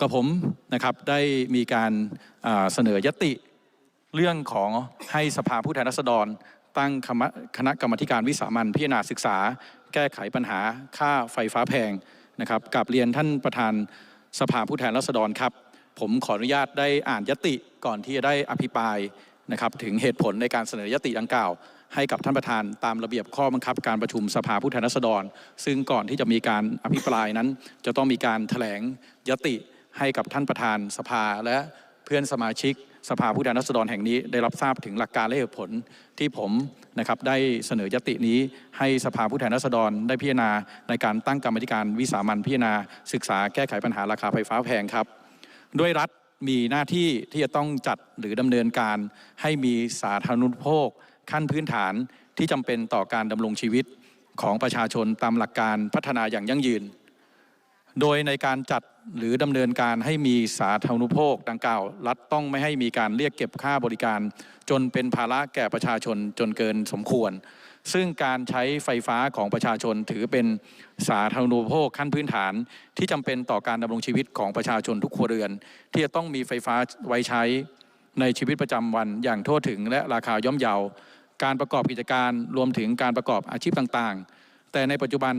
กับผมนะครับได้มีการเสนอยติเรื่องของให้สภาผู้แทนราษฎร ตั้งคณะกรรมการวิสามันพิจารณาศึกษา แก้ไขปัญหาค่าไฟฟ้าแพงนะครับกับเรียนท่านประธานสภาผู้แทนราษฎรครับ ผมขออนุญาตได้อ่านยติก่อนที่จะได้อภิปรายนะครับถึงเหตุผลในการเสนอยติดังกล่าว ให้กับท่านประธานตามระเบียบข้อบังคับ การประชุมสภาผู้แทนราษฎร ซึ่งก่อนที่จะมีการอภิปรายนั้น จะต้องมีการแถลงยติ ให้กับท่านประธานสภาและเพื่อนสมาชิกสภาผู้แทนราษฎรแห่งนี้ได้รับทราบถึงหลักการและเหตุผลที่ผมนะครับได้เสนอยตินี้ให้สภาผู้แทนราษฎรได้พิจารณาในการตั้งกรรมธิการวิสามันพิจารณา ศึกษาแก้ไขปัญหาราคาไฟฟ้าแพงครับ ด้วยรัฐมีหน้าที่ที่จะต้องจัดหรือดำเนินการ ให้มีสาธารณูปโภค ขั้นพื้นฐานที่จำเป็นต่อการดำรงชีวิตของประชาชนตามหลักการพัฒนาอย่างยั่งยืน โดยในการจัดหรือดำเนินการให้มีสาธารณูปโภคดังกล่าว รัฐต้องไม่ให้มีการเรียกเก็บค่าบริการ จนเป็นภาระแก่ประชาชนจนเกินสมควร ซึ่งการใช้ไฟฟ้าของประชาชนถือเป็นสาธารณูปโภคขั้นพื้นฐาน ที่จำเป็นต่อการดำรงชีวิตของประชาชนทุกครัวเรือน ที่จะต้องมีไฟฟ้าไว้ใช้ในชีวิตประจำวันอย่างทั่วถึงและราคาย่อมเยา การประกอบกิจการรวมถึงการประกอบอาชีพต่างๆ แต่ในปัจจุบัน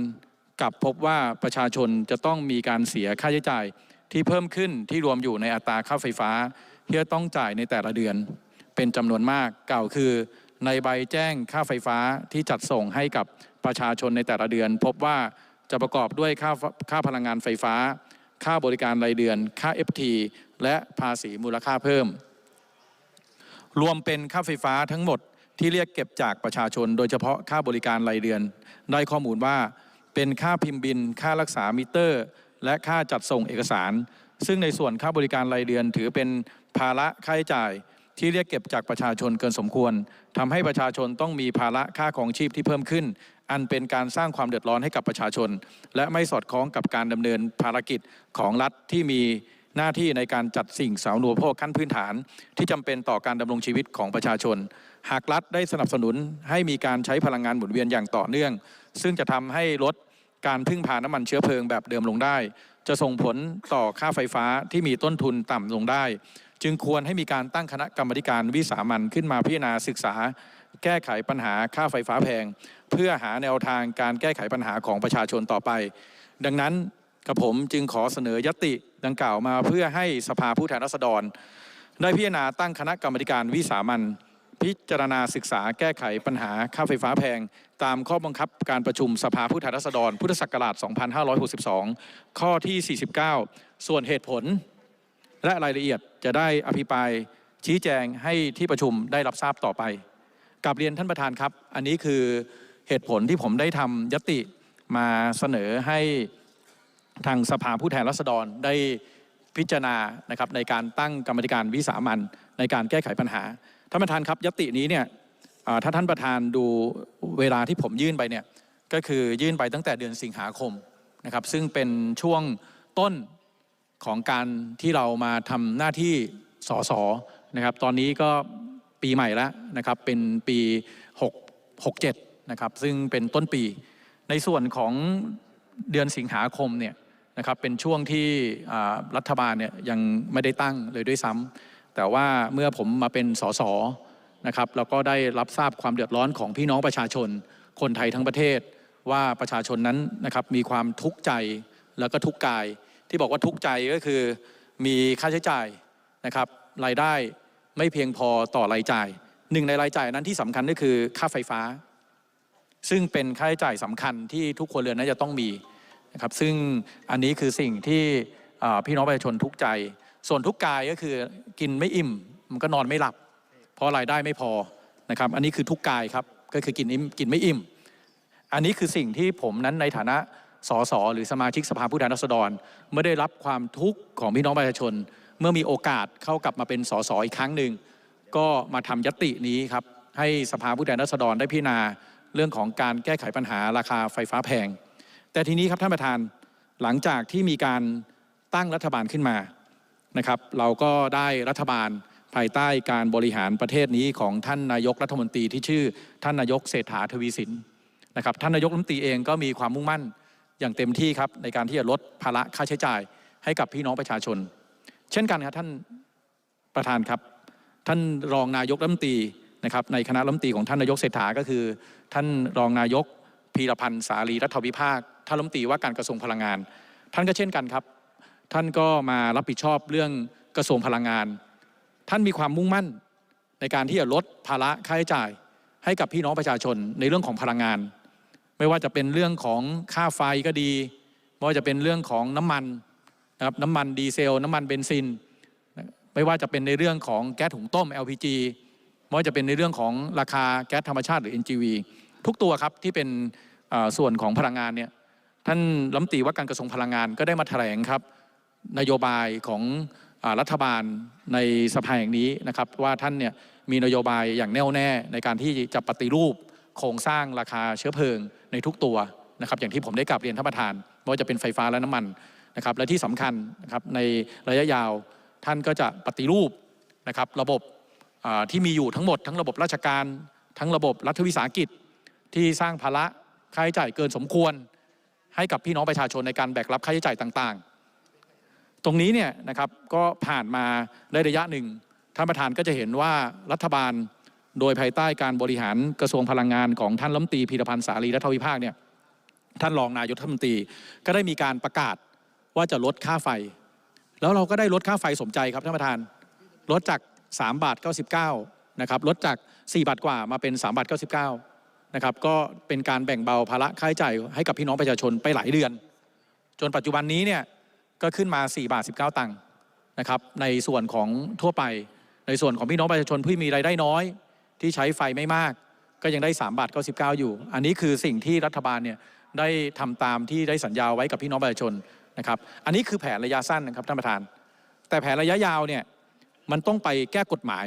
กลับพบว่าประชาชนจะต้องมีการเสียค่าใช้จ่ายที่เพิ่มขึ้นที่รวมอยู่ในอัตราค่าไฟฟ้า ที่จะต้องจ่ายในแต่ละเดือน เป็นจำนวนมากกล่าวคือ ในใบแจ้งค่าไฟฟ้าที่จัดส่งให้กับประชาชนในแต่ละเดือน พบว่าจะประกอบด้วยค่าค่าพลังงานไฟฟ้า ค่าบริการรายเดือน ค่า FT และภาษีมูลค่าเพิ่ม รวมเป็นค่าไฟฟ้าทั้งหมดที่เรียกเก็บจากประชาชน โดยเฉพาะค่าบริการรายเดือน ได้ข้อมูลว่า เป็นค่าพิมพ์บิน ค่ารักษามิเตอร์ และค่าจัดส่งเอกสาร ซึ่งในส่วนค่าบริการรายเดือน ถือเป็นภาระค่าใช้จ่าย ที่เรียกเก็บจากประชาชนเกินสมควรทำให้ประชาชนต้องมีภาระค่าของชีพที่เพิ่มขึ้น อันเป็นการสร้างความเดือดร้อนให้กับประชาชน และไม่สอดคล้องกับการดำเนินภารกิจของรัฐที่มี หน้าที่ในการจัดสิ่งสาธารณูปโภคขั้นพื้นฐาน ที่จำเป็นต่อการดำรงชีวิตของประชาชน หากรัฐได้สนับสนุนให้มีการใช้พลังงานหมุนเวียนอย่างต่อเนื่อง ซึ่งจะทำให้ลดการพึ่งพาน้ำมันเชื้อเพลิงแบบเดิมลงได้ จะส่งผลต่อค่าไฟฟ้าที่มีต้นทุนต่ำลงได้ จึงควรให้มีการตั้งคณะกรรมการวิสามันขึ้นมาพิจารณาศึกษา แก้ไขปัญหาค่าไฟฟ้าแพง เพื่อหาแนวทางการแก้ไขปัญหาของประชาชนต่อไป ดังนั้นกับผมจึงขอเสนอยติ ดังกล่าวมาเพื่อให้สภาผู้แทนราษฎร ได้พิจารณาตั้งคณะกรรมการวิสามันพิจารณาศึกษาแก้ไขปัญหาค่าไฟฟ้าแพง ตามข้อบังคับการประชุมสภาผู้แทนราษฎร พุทธศักราช 2562 ข้อที่ 49 ส่วนเหตุผล และรายละเอียดจะได้อภิปรายชี้แจงให้ที่ประชุมได้รับทราบต่อไปกับเรียนท่านประธานครับ อันนี้คือเหตุผลที่ผมได้ทำยติมาเสนอให้ ทางสภาผู้แทนราษฎรได้พิจารณานะครับในการตั้งกรรมธิการวิสามันในการแก้ไขปัญหาท่านประธานครับยตินี้เนี่ยถ้าท่านประธานดูเวลาที่ผมยื่นไปเนี่ยก็คือยื่นไปตั้งแต่เดือนสิงหาคมนะครับซึ่งเป็นช่วงต้นของการที่เรามาทำหน้าที่สสนะครับตอนนี้ก็ปีใหม่แล้วนะครับเป็นปี6 67นะครับซึ่งเป็นต้นปีในส่วนของเดือนสิงหาคมเนี่ย นะครับเป็นช่วงที่รัฐบาลเนี่ยยังไม่ได้ตั้งเลยด้วยซ้ำแต่ว่าเมื่อผมมาเป็นสสนะครับแล้วก็ได้รับทราบความเดือดร้อนของพี่น้องประชาชน คนไทยทั้งประเทศ ว่าประชาชนนั้นนะครับมีความทุกข์ใจแล้วก็ทุกข์กาย ที่บอกว่าทุกข์ใจก็คือมีค่าใช้จ่ายนะครับรายได้ไม่เพียงพอต่อรายจ่ายหนึ่งในรายจ่ายนั้นที่สำคัญก็คือค่าไฟฟ้า ซึ่งเป็นค่าใช้จ่ายสำคัญที่ทุกคนเรือนน่าจะต้องมี นะครับซึ่งอันนี้คือสิ่งที่พี่น้องประชาชนทุกใจ ส่วนทุกกายก็คือกินไม่อิ่ม มันก็นอนไม่หลับ เพราะรายได้ไม่พอนะครับอันนี้คือทุกกายครับก็คือกินอิ่มกินไม่อิ่ม อันนี้คือสิ่งที่ผมนั้นในฐานะสสหรือสมาชิกสภาผู้แทนราษฎรเมื่อได้รับความทุกข์ของพี่น้องประชาชน เมื่อมีโอกาสเข้ากลับมาเป็นสสอีกครั้งหนึ่งก็มาทำยตินี้ครับให้สภาผู้แทนราษฎรได้พิจารณาเรื่องของการแก้ไขปัญหาราคาไฟฟ้าแพง แต่ทีนี้ครับท่านประธานหลังจากที่มีการตั้งรัฐบาลขึ้นมานะครับ เราก็ได้รัฐบาลภายใต้การบริหารประเทศนี้ของท่านนายกรัฐมนตรีที่ชื่อท่านนายกเศรษฐาทวีสินนะครับท่านนายกรัฐมนตรีเองก็มีความมุ่งมั่นอย่างเต็มที่ครับในการที่จะลดภาระค่าใช้จ่ายให้กับพี่น้องประชาชน เช่นกันครับท่านประธานครับ ท่านรองนายกรัฐมนตรีนะครับในคณะรัฐมนตรีของท่านนายกเศรษฐาก็คือ ท่านรองนายกพีรพันธ์สารีรัฐวิภาค ท่านรัฐมนตรีว่าการกระทรวงพลังงาน ท่านก็เช่นกันครับ ท่านก็มารับผิดชอบเรื่องกระทรวงพลังงาน ท่านมีความมุ่งมั่นในการที่จะลดภาระค่าใช้จ่าย ให้กับพี่น้องประชาชนในเรื่องของพลังงาน ไม่ว่าจะเป็นเรื่องของค่าไฟก็ดี ไม่ว่าจะเป็นเรื่องของน้ำมันนะครับน้ำมันดีเซล น้ำมันเบนซิน ไม่ว่าจะเป็นในเรื่องของแก๊สถุงต้ม LPG ไม่ว่าจะเป็นในเรื่องของราคาแก๊สธรรมชาติหรือ NGV ทุกตัวครับที่เป็นส่วนของพลังงานเนี่ย ท่านรัฐมตีว่าการกระทรวงพลังงานก็ได้มาแถลงครับ นโยบายของอรัฐบาลในสภาแห่งนี้นะครับ ว่าท่านเนี่ยมีนโยบายอย่างแน่วแน่ในการที่จะปฏิรูปโครงสร้างราคาเชื้อเพลิงในทุกตัวนะครับ อย่างที่ผมได้กลับเรียนท่านประธานไม่ว่าจะเป็นไฟฟ้าและน้ำมันนะครับ และที่สำคัญนะครับในระยะยาวท่านก็จะปฏิรูปนะครับ ระบบที่มีอยู่ทั้งหมด ทั้งระบบราชการ ทั้งระบบรัฐวิสาหกิจที่สร้างภาระค่าใช้จ่ายเกินสมควร ให้กับพี่น้องประชาชนในการแบกรับค่าใช้จ่ายต่างๆ ตรงนี้เนี่ยนะครับก็ผ่านมาได้ระยะหนึ่งท่านประธานก็จะเห็นว่ารัฐบาลโดยภายใต้การบริหารกระทรวงพลังงานของท่านรัฐมนตรีพีรพันธ์สารีรัฐวิภาคเนี่ยท่านรองนายกรัฐมนตรีก็ได้มีการประกาศว่าจะลดค่าไฟ แล้วเราก็ได้ลดค่าไฟสมใจครับท่านประธาน ลดจาก3บาท99นะครับลดจาก4บาทกว่ามาเป็น3บาท99 นะครับก็เป็นการแบ่งเบาภาระค่าใช้จ่ายให้กับพี่น้องประชาชนไปหลายเดือน จนปัจจุบันนี้เนี่ยก็ขึ้นมา 4 บาท 19 ตังค์นะครับในส่วนของทั่วไป ในส่วนของพี่น้องประชาชนที่มีรายได้น้อย ที่ใช้ไฟไม่มาก ก็ยังได้3บาท99 อยู่ อันนี้คือสิ่งที่รัฐบาลเนี่ยได้ทำตามที่ได้สัญญาไว้กับพี่น้องประชาชนนะครับอันนี้คือแผนระยะสั้นนะครับท่านประธาน แต่แผนระยะยาวเนี่ยมันต้องไปแก้กฎหมาย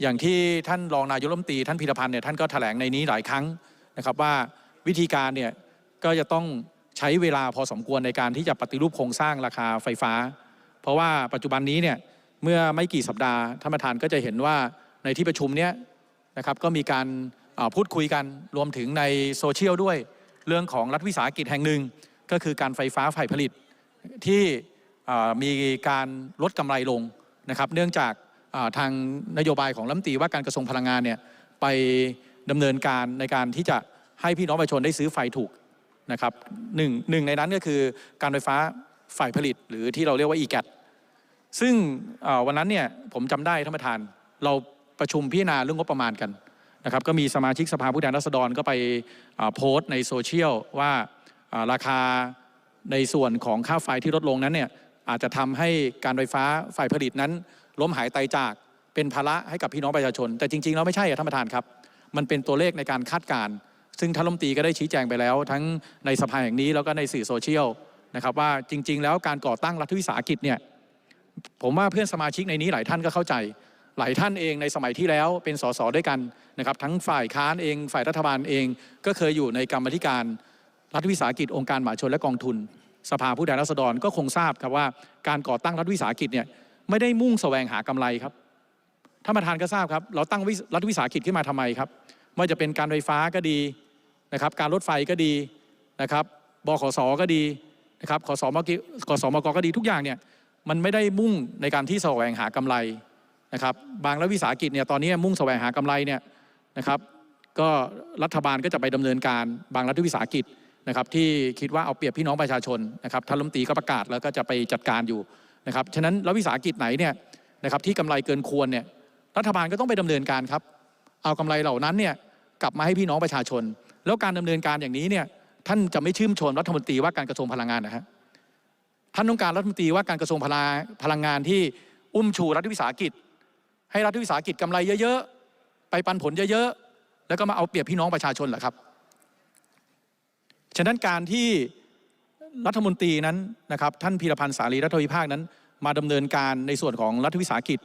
อย่างที่ท่านรองนายกรัฐมนตรีท่านพีรพันธ์เนี่ยท่านก็แถลงในนี้หลายครั้งนะครับว่าวิธีการเนี่ยก็จะต้องใช้เวลาพอสมควรในการที่จะปฏิรูปโครงสร้างราคาไฟฟ้า เพราะว่าปัจจุบันนี้เนี่ยเมื่อไม่กี่สัปดาห์ท่านประธานก็จะเห็นว่าในที่ประชุมเนี้ยนะครับก็มีการพูดคุยกันรวมถึงในโซเชียลด้วยเรื่องของรัฐวิสาหกิจแห่งหนึ่ง ก็คือการไฟฟ้าฝ่ายผลิตที่มีการลดกำไรลงนะครับ เนื่องจาก ทางนโยบายของรัฐมตีว่าการกระทรวงพลังงานเนี่ยไปดำเนินการในการที่จะให้พี่น้องประชาชนได้ซื้อไฟถูกนะครับหนึ่งหนึ่งในนั้นก็คือการไฟฟ้าฝ่ายผลิตหรือที่เราเรียกว่า e-gat ซึ่งวันนั้นเนี่ยผมจำได้ท่านประธาน เราประชุมพิจารณาเรื่องงบประมาณกันนะครับก็มีสมาชิกสภาผู้แทนราษฎรก็ไปโพสต์ในโซเชียลว่าอ่าราคาในส่วนของค่าไฟที่ลดลงนั้นเนี่ยอาจจะทำให้การไฟฟ้าฝ่ายผลิตนั้น ล้มหายตายจากเป็นภาระให้กับพี่น้องประชาชน แต่จริงๆแล้วไม่ใช่อะท่านประธานครับ มันเป็นตัวเลขในการคาดการณ์ซึ่งท่านรัฐมนตรีก็ได้ชี้แจงไปแล้ว ทั้งในสภาแห่งนี้แล้วก็ในสื่อโซเชียลนะครับว่าจริง ๆ แล้วการก่อตั้งรัฐวิสาหกิจเนี่ยผมว่าเพื่อนสมาชิกในนี้หลายท่านก็เข้าใจ หลายท่านเองในสมัยที่แล้วเป็นสสด้วยกันนะครับทั้งฝ่ายค้านเอง ฝ่ายรัฐบาลเอง ก็เคยอยู่ในกรรมธิการรัฐวิสาหกิจองค์การมหาชนและกองทุน สภาผู้แทนราษฎรก็คงทราบครับว่าการก่อตั้งรัฐวิสาหกิจเนี่ย ไม่ได้มุ่งแสวงหากำไรครับท่านประธานก็ทราบครับ เราตั้งรัฐวิสาหกิจขึ้นมาทำไมครับไม่ว่าจะเป็นการไฟฟ้าก็ดีนะครับการรถไฟก็ดีนะครับบขสก็ดีนะครับขสมกขสมกก็ดีทุกอย่างเนี่ยมันไม่ได้มุ่งในการที่แสวงหากำไรนะครับบางรัฐวิสาหกิจเนี่ยตอนนี้มุ่งแสวงหากำไรเนี่ยนะครับก็รัฐบาลก็จะไปดำเนินการบางรัฐวิสาหกิจนะครับที่คิดว่าเอาเปรียบพี่น้องประชาชนนะครับท่านรัฐมนตรีก็ประกาศแล้วก็จะไปจัดการอยู่ นะครับฉะนั้นรัฐวิสาหกิจไหนเนี่ยนะครับที่กำไรเกินควรเนี่ยรัฐบาลก็ต้องไปดำเนินการครับ เอากำไรเหล่านั้นเนี่ยกลับมาให้พี่น้องประชาชน แล้วการดำเนินการอย่างนี้เนี่ยท่านจะไม่ชื่นชมรัฐมนตรีว่าการกระทรวงพลังงานนะฮะท่านต้องการรัฐมนตรีว่าการกระทรวงพลาพลังงานที่อุ้มชูรัฐวิสาหกิจ ให้รัฐวิสาหกิจกำไรเยอะๆไปปันผลเยอะๆแล้วก็มาเอาเปรียบพี่น้องประชาชนเหรอครับ ฉะนั้นการที่ รัฐมนตรีนั้นนะครับท่านพีรพันธ์สารีรัฐวิภาคนั้น มาดำเนินการในส่วนของรัฐวิสาหกิจ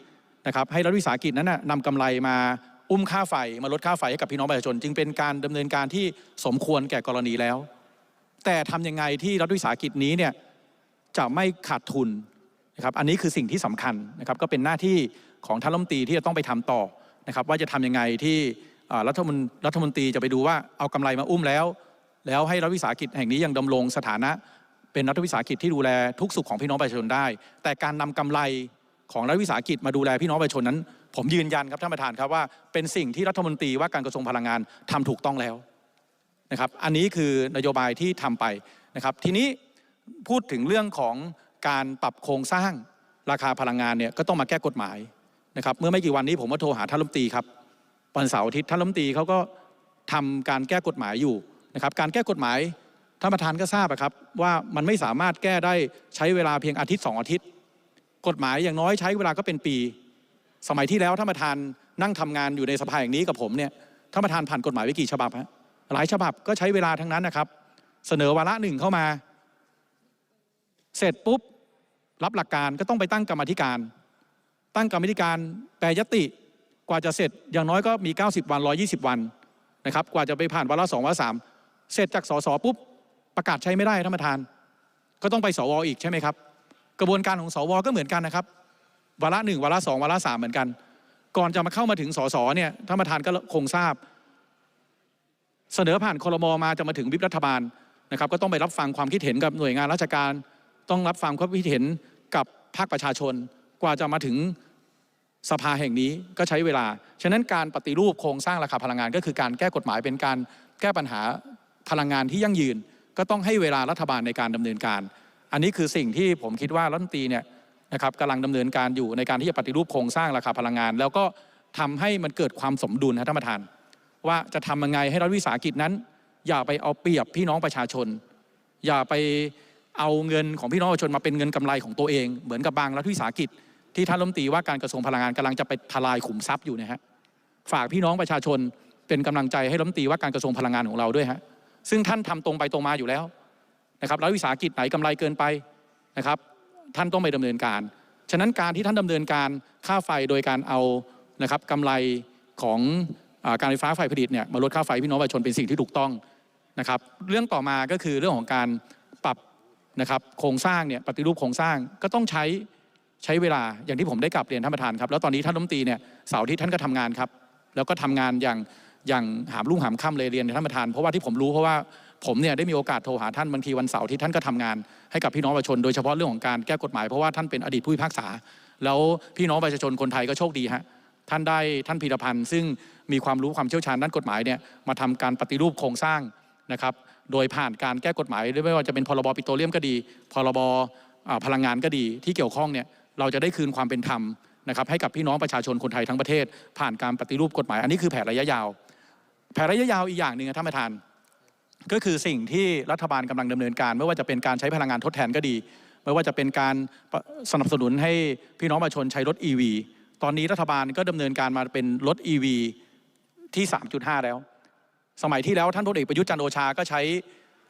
นะครับให้รัฐวิสาหกิจนั้นนะนำกำไรมาอุ้มค่าไฟมาลดค่าไฟให้กับพี่น้องประชาชน จึงเป็นการดำเนินการที่สมควรแก่กรณีแล้ว แต่ทำยังไงที่รัฐวิสาหกิจนี้เนี่ยจะไม่ขาดทุนนะครับอันนี้คือสิ่งที่สำคัญนะครับก็เป็นหน้าที่ของท่านรัฐมนตรีที่จะต้องไปทำต่อนะครับว่าจะทำยังไงที่รัฐมนรัฐมนตรีจะไปดูว่าเอากำไรมาอุ้มแล้ว แล้วให้รัฐวิสาหกิจแห่งนี้ยังดำรงสถานะเป็นรัฐวิสาหกิจที่ดูแลทุกสุขของพี่น้องประชาชนได้ แต่การนำกำไรของรัฐวิสาหกิจมาดูแลพี่น้องประชาชนนั้น ผมยืนยันครับท่านประธานครับว่าเป็นสิ่งที่รัฐมนตรีว่าการกระทรวงพลังงานทำถูกต้องแล้วนะครับ อันนี้คือนโยบายที่ทำไปนะครับ ทีนี้พูดถึงเรื่องของการปรับโครงสร้างราคาพลังงานเนี่ยก็ต้องมาแก้กฎหมายนะครับเมื่อไม่กี่วันนี้ผมก็โทรหาท่านรัฐมนตรีครับวันเสาร์อาทิตย์ท่านรัฐมนตรีเขาก็ทำการแก้กฎหมายอยู่ นะครับการแก้กฎหมายท่านประธานก็ทราบอะครับว่ามันไม่สามารถแก้ได้ใช้เวลาเพียงอาทิตย์สองอาทิตย์ กฎหมายอย่างน้อยใช้เวลาก็เป็นปี สมัยที่แล้วท่านประธานนั่งทำงานอยู่ในสภาอย่างนี้กับผมเนี่ยท่านประธานผ่านกฎหมายไว้กี่ฉบับฮะหลายฉบับก็ใช้เวลาทั้งนั้นนะครับ เสนอวาระหนึ่งเข้ามา เสร็จปุ๊บรับหลักการก็ต้องไปตั้งกรรมธิการ ตั้งกรรมธิการแปรยติกว่าจะเสร็จอย่างน้อยก็มี 90 วัน 120 วันนะครับกว่าจะไปผ่านวาระสองวาระสาม เสร็จจากสสปุ๊บประกาศใช้ไม่ได้ท่านประธาน ก็ต้องไปสวอีกใช่ไหมครับ กระบวนการของสวก็เหมือนกันนะครับวาระหนึ่งวาระสองวาระสามเหมือนกัน ก่อนจะมาเข้ามาถึงสสเนี่ยท่านประธานก็คงทราบ เสนอผ่านคลมมาจะมาถึงวิปรัฐบาลนะครับ ก็ต้องไปรับฟังความคิดเห็นกับหน่วยงานราชการ ต้องรับฟังความคิดเห็นกับภาคประชาชน กว่าจะมาถึงสภาแห่งนี้ก็ใช้เวลา ฉะนั้นการปฏิรูปโครงสร้างราคาพลังงาน ก็คือการแก้กฎหมายเป็นการแก้ปัญหา พลังงานที่ยั่งยืน ก็ต้องให้เวลารัฐบาลในการดำเนินการ อันนี้คือสิ่งที่ผมคิดว่ารัฐมนตรีเนี่ยนะครับกำลังดำเนินการอยู่ในการที่จะปฏิรูปโครงสร้างราคาพลังงาน แล้วก็ทำให้มันเกิดความสมดุลนะท่านประธาน ว่าจะทำยังไงให้รัฐวิสาหกิจนั้น อย่าไปเอาเปรียบพี่น้องประชาชน อย่าไปเอาเงินของพี่น้องประชาชนมาเป็นเงินกำไรของตัวเอง เหมือนกับบางรัฐวิสาหกิจ ที่ท่านรัฐมนตรีว่าการกระทรวงพลังงานกำลังจะไปทลายขุมทรัพย์อยู่นะฮะฝากพี่น้องประชาชนเป็นกำลังใจให้รัฐมนตรีว่าการกระทรวงพลังงานของเราด้วยฮะ ซึ่งท่านทำตรงไปตรงมาอยู่แล้วนะครับรัฐวิสาหกิจไหนกำไรเกินไปนะครับ ท่านต้องไปดำเนินการ ฉะนั้นการที่ท่านดำเนินการค่าไฟโดยการเอานะครับกำไรของอการไฟฟ้าฝ่ายผลิตเนี่ยมาลดค่าไฟพี่น้องประชาชนเป็นสิ่งที่ถูกต้องนะครับ เรื่องต่อมาก็คือเรื่องของการปรับนะครับโครงสร้างเนี่ยปฏิรูปโครงสร้างก็ต้องใช้ใช้เวลาอย่างที่ผมได้กลับเรียนท่านประธานครับแล้วตอนนี้ท่านรัฐมนตรีเนี่ยเสาร์ที่ท่านก็ทำงานครับ แล้วก็ทำงานอย่าง อย่างหามรุ่งหามค่ำเลยเรียนท่านประธานเพราะว่าที่ผมรู้เพราะว่าผมเนี่ยได้มีโอกาสโทรหาท่านบางทีวันเสาร์ที่ท่านก็ทำงานให้กับพี่น้องประชาชนโดยเฉพาะเรื่องของการแก้กฎหมายเพราะว่าท่านเป็นอดีตผู้พิพากษา แล้วพี่น้องประชาชนคนไทยก็โชคดีฮะท่านได้ท่านพีรพันธ์ซึ่งมีความรู้ความเชี่ยวชาญด้านกฎหมายเนี่ยมาทำการปฏิรูปโครงสร้างนะครับโดยผ่านการแก้กฎหมายไม่ว่าจะเป็นพรบปิโตรเลียมก็ดี พรบพลังงานก็ดีที่เกี่ยวข้องเนี่ยเราจะได้คืนความเป็นธรรมนะครับให้กับพี่น้องประชาชนคนไทยทั้งประเทศ ผ่านการปฏิรูปกฎหมายอันนี้คือแผนระยะยาว ระยะยาวอีกอย่างหนึ่งท่านประธาน ก็คือสิ่งที่รัฐบาลกำลังดำเนินการ ไม่ว่าจะเป็นการใช้พลังงานทดแทนก็ดี ไม่ว่าจะเป็นการสนับสนุนให้พี่น้องประชาชนใช้รถ EV ตอนนี้รัฐบาลก็ดำเนินการมาเป็นรถ EV ที่ 3.5 แล้ว สมัยที่แล้วท่านพลเอกประยุทธ์จันทร์โอชาก็ใช้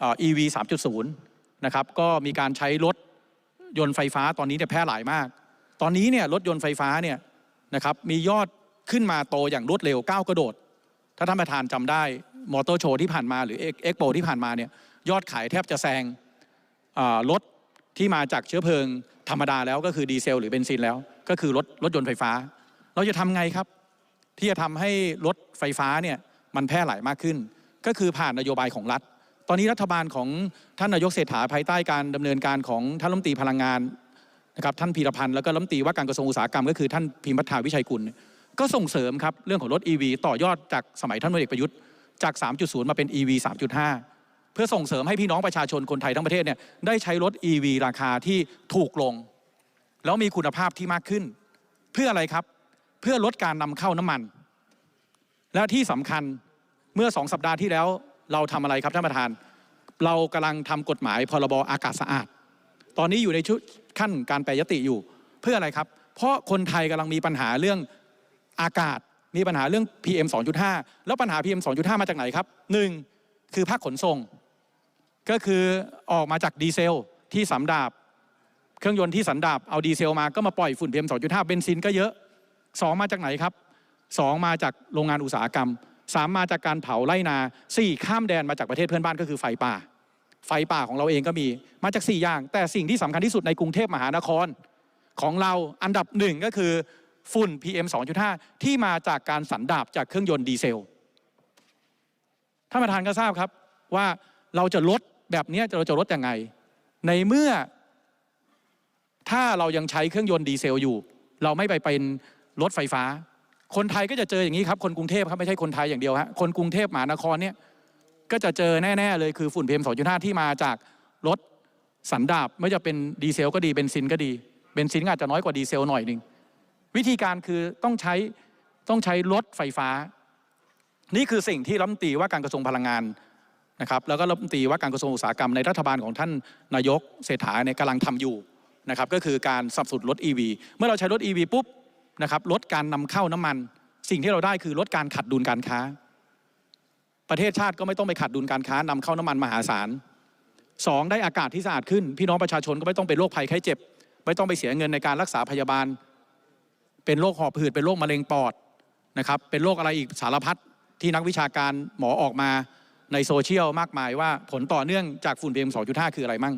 อ่อ EV 3.0 นะครับ ก็มีการใช้รถยนต์ไฟฟ้าตอนนี้เนี่ยแพร่หลายมาก ตอนนี้เนี่ยรถยนต์ไฟฟ้าเนี่ยนะครับมียอดขึ้นมาโตอย่างรวดเร็วก้าวกระโดด ถ้าท่านประธานจำได้มอเตอร์โชว์ที่ผ่านมาหรือเอ็กโปที่ผ่านมาเนี่ยยอดขายแทบจะแซงรถที่มาจากเชื้อเพลิงธรรมดาแล้วก็คือดีเซลหรือเบนซินแล้ว ก็คือรถรถยนต์ไฟฟ้า เราจะทำไงครับ ที่จะทำให้รถไฟฟ้าเนี่ยมันแพร่หลายมากขึ้น ก็คือผ่านนโยบายของรัฐ ตอนนี้รัฐบาลของท่านนายกเศรษฐาภายใต้การดำเนินการของท่านรัฐมนตรีพลังงานนะครับท่านพีรพันธ์แล้วก็รัฐมนตรีว่าการกระทรวงอุตสาหกรรมก็คือท่านพิมพัฒนาวิชัยกุล ก็ส่งเสริมครับเรื่องของรถ EV ต่อยอดจากสมัยท่านพลเอกประยุทธ์จาก 3.0 มาเป็น EV 3.5 เพื่อส่งเสริมให้พี่น้องประชาชนคนไทยทั้งประเทศเนี่ยได้ใช้รถ EV ราคาที่ถูกลง แล้วมีคุณภาพที่มากขึ้น เพื่ออะไรครับเพื่อลดการนำเข้าน้ำมัน และที่สำคัญเมื่อสองสัปดาห์ที่แล้วเราทำอะไรครับท่านประธาน เรากำลังทำกฎหมายพรบอากาศสะอาด ตอนนี้อยู่ในชุดขั้นการแปรยติอยู่ เพื่ออะไรครับ เพราะคนไทยกำลังมีปัญหาเรื่อง อากาศมีปัญหาเรื่อง PM 2.5 แล้วปัญหา PM 2.5 มาจากไหนครับหนึ่งคือภาคขนส่ง ก็คือออกมาจากดีเซลที่สำดาบ เครื่องยนต์ที่สันดาบเอาดีเซลมาก็มาปล่อยฝุ่น PM 2.5 เบนซินก็เยอะสองมาจากไหนครับสองมาจากโรงงานอุตสาหกรรมสามมาจากการเผาไร่นาสี่ข้ามแดนมาจากประเทศเพื่อนบ้านก็คือไฟป่า ไฟป่าของเราเองก็มีมาจาก 4 อย่าง แต่สิ่งที่สำคัญที่สุดในกรุงเทพมหานครของเราอันดับหนึ่งก็คือ ฝุ่น PM 2.5 ที่มาจากการสันดาบจากเครื่องยนต์ดีเซลท่านประธานก็ทราบครับว่าเราจะลดแบบนี้เราจะลดยังไง ในเมื่อ ถ้าเรายังใช้เครื่องยนต์ดีเซลอยู่ เราไม่ไปเป็นรถไฟฟ้า คนไทยก็จะเจออย่างนี้ครับ คนกรุงเทพครับไม่ใช่คนไทยอย่างเดียวฮะคนกรุงเทพมหานครเนี่ยก็จะเจอแน่ๆเลยคือฝุ่น PM 2.5 ที่มาจากรถสันดาบไม่ว่าจะเป็นดีเซลก็ดีเบนซินก็ดีเบนซินอาจจะน้อยกว่าดีเซลหน่อยหนึ่ง วิธีการคือต้องใช้ต้องใช้รถไฟฟ้า นี่คือสิ่งที่รัฐมนตรีว่าการกระทรวงพลังงานนะครับแล้วก็รัฐมนตรีว่าการกระทรวงอุตสาหกรรมในรัฐบาลของท่านนายกเศรษฐาเนี่ยกำลังทำอยู่นะครับก็คือการสับสนุนรถ EV เมื่อเราใช้รถ EV ปุ๊บนะครับลดการนำเข้าน้ำมัน สิ่งที่เราได้คือลดการขัดดุลการค้า ประเทศชาติก็ไม่ต้องไปขัดดุลการค้านำเข้าน้ำมันมหาศาลสองได้อากาศที่สะอาดขึ้น พี่น้องประชาชนก็ไม่ต้องเป็นโรคภัยไข้เจ็บ ไม่ต้องไปเสียเงินในการรักษาพยาบาล เป็นโรคหอบหืดเป็นโรคมะเร็งปอดนะครับเป็นโรคอะไรอีกสารพัดที่นักวิชาการหมอออกมาในโซเชียลมากมายว่าผลต่อเนื่องจากฝุ่น PM 2.5 คืออะไรมั่ง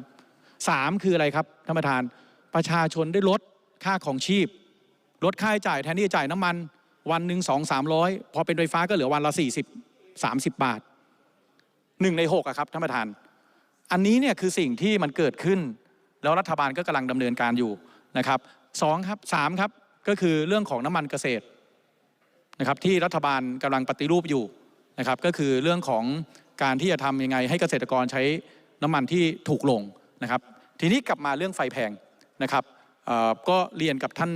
สามคืออะไรครับท่านประธานประชาชนได้ลดค่าของชีพ ลดค่าใช้จ่ายแทนที่จะจ่ายน้ำมันวันหนึ่งสองสามร้อยพอเป็นไฟฟ้าก็เหลือวันละสี่สิบสามสิบบาทหนึ่งในหกอะครับท่านประธาน อันนี้เนี่ยคือสิ่งที่มันเกิดขึ้น แล้วรัฐบาลก็กำลังดำเนินการอยู่นะครับสองครับสามครับ ก็คือเรื่องของน้ำมันเกษตรนะครับที่รัฐบาลกำลังปฏิรูปอยู่นะครับก็คือเรื่องของการที่จะทำยังไงให้เกษตรกรใช้น้ำมันที่ถูกลงนะครับ ทีนี้กลับมาเรื่องไฟแพงนะครับก็เรียนกับท่าน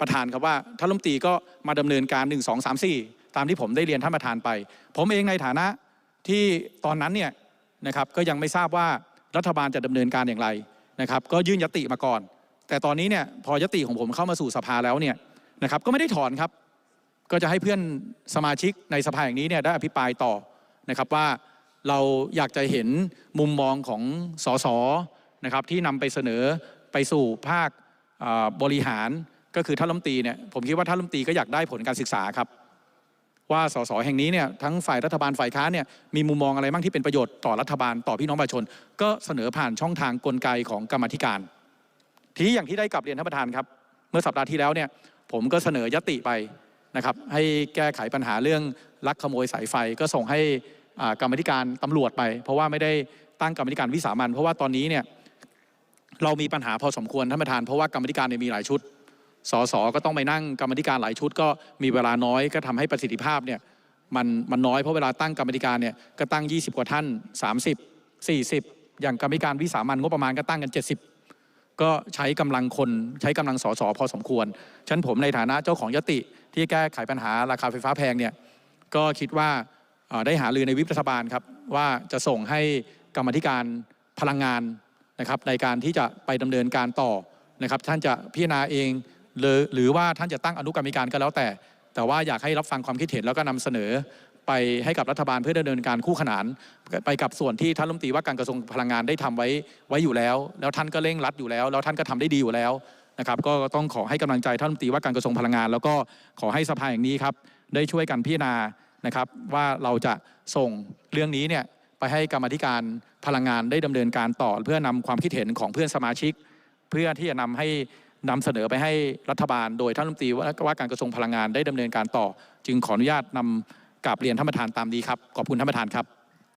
ประธานครับว่าท่านรัฐมนตรีก็มาดำเนินการ 1 2 3 4 ตามที่ผมได้เรียนท่านประธานไป ผมเองในฐานะที่ตอนนั้นเนี่ยนะครับก็ยังไม่ทราบว่ารัฐบาลจะดำเนินการอย่างไรนะครับ ก็ยื่นยติมาก่อน แต่ตอนนี้เนี่ยพอยติของผมเข้ามาสู่สภาแล้วเนี่ยนะครับก็ไม่ได้ถอนครับก็จะให้เพื่อนสมาชิกในสภาอย่างนี้เนี่ยได้อภิปรายต่อนะครับว่าเราอยากจะเห็นมุมมองของสสนะครับที่นำไปเสนอไปสู่ภาคบริหารก็คือท่านรัฐมนตรีเนี่ยผมคิดว่าท่านรัฐมนตรีก็อยากได้ผลการศึกษาครับ ว่าสสแห่งนี้เนี่ยทั้งฝ่ายรัฐบาลฝ่ายค้านเนี่ยมีมุมมองอะไรบ้างที่เป็นประโยชน์ต่อรัฐบาลต่อพี่น้องประชาชน ก็เสนอผ่านช่องทางกลไกของกรรมธิการ ทีนี้อย่างที่ได้กลับเรียนท่านประธานครับ เมื่อสัปดาห์ที่แล้วเนี่ยผมก็เสนอยติไปนะครับให้แก้ไขปัญหาเรื่องลักขโมยสายไฟก็ส่งให้กรรมธิการตำรวจไป เพราะว่าไม่ได้ตั้งกรรมธิการวิสามันเพราะว่าตอนนี้เนี่ยเรามีปัญหาพอสมควรท่านประธานเพราะว่ากรรมธิการเนี่ยมีหลายชุดสสก็ต้องไปนั่งกรรมธิการหลายชุด ก็มีเวลาน้อยก็ทำให้ประสิทธิภาพเนี่ยมันมันน้อยเพราะเวลาตั้งกรรมธิการเนี่ยก็ตั้ง 20 กว่าท่าน 30 40 อย่างกรรมธิการวิสามันงบประมาณก็ตั้งกัน 70 ก็ใช้กำลังคนใช้กำลังสสพอสมควรฉะนันผมในฐานะเจ้าของยติที่แก้ไขปัญหาราคาไฟฟ้าแพงเนี่ยก็คิดว่าได้หารือในวิปรัฐบาลครับว่าจะส่งให้กรรมธิการพลังงานนะครับในการที่จะไปดำเนินการต่อนะครับท่านจะพิจารณาเองหรือหรือว่าท่านจะตั้งอนุกรรมการก็แล้วแต่ แต่ว่าอยากให้รับฟังความคิดเห็นแล้วก็นำเสนอ ไปให้กับรัฐบาลเพื่อดำเนินการคู่ขนาน ไปกับส่วนที่ท่านรัฐมนตรีว่าการกระทรวงพลังงานได้ทำไว้ไว้อยู่แล้ว แล้วท่านก็เร่งรัดอยู่แล้ว แล้วท่านก็ทำได้ดีอยู่แล้วนะครับก็ต้องขอให้กำลังใจท่านรัฐมนตรีว่าการกระทรวงพลังงาน แล้วก็ขอให้สภาอย่งนี้ครับได้ช่วยกันพิจารณานะครับว่าเราจะส่งเรื่องนี้เนี่ยไปให้กรรมธิการพลังงานได้ดำเนินการต่อ เพื่อนำความคิดเห็นของเพื่อนสมาชิก เพื่อที่จะนำให้นำเสนอไปให้รัฐบาล โดยท่านรัฐมนตรีว่าว่าการกระทรวงพลังงานได้ดำเนินการต่อ จึงขออนุญาตนำ กราบเรียนท่านประธานตามนี้ครับขอบคุณท่านประธานครับ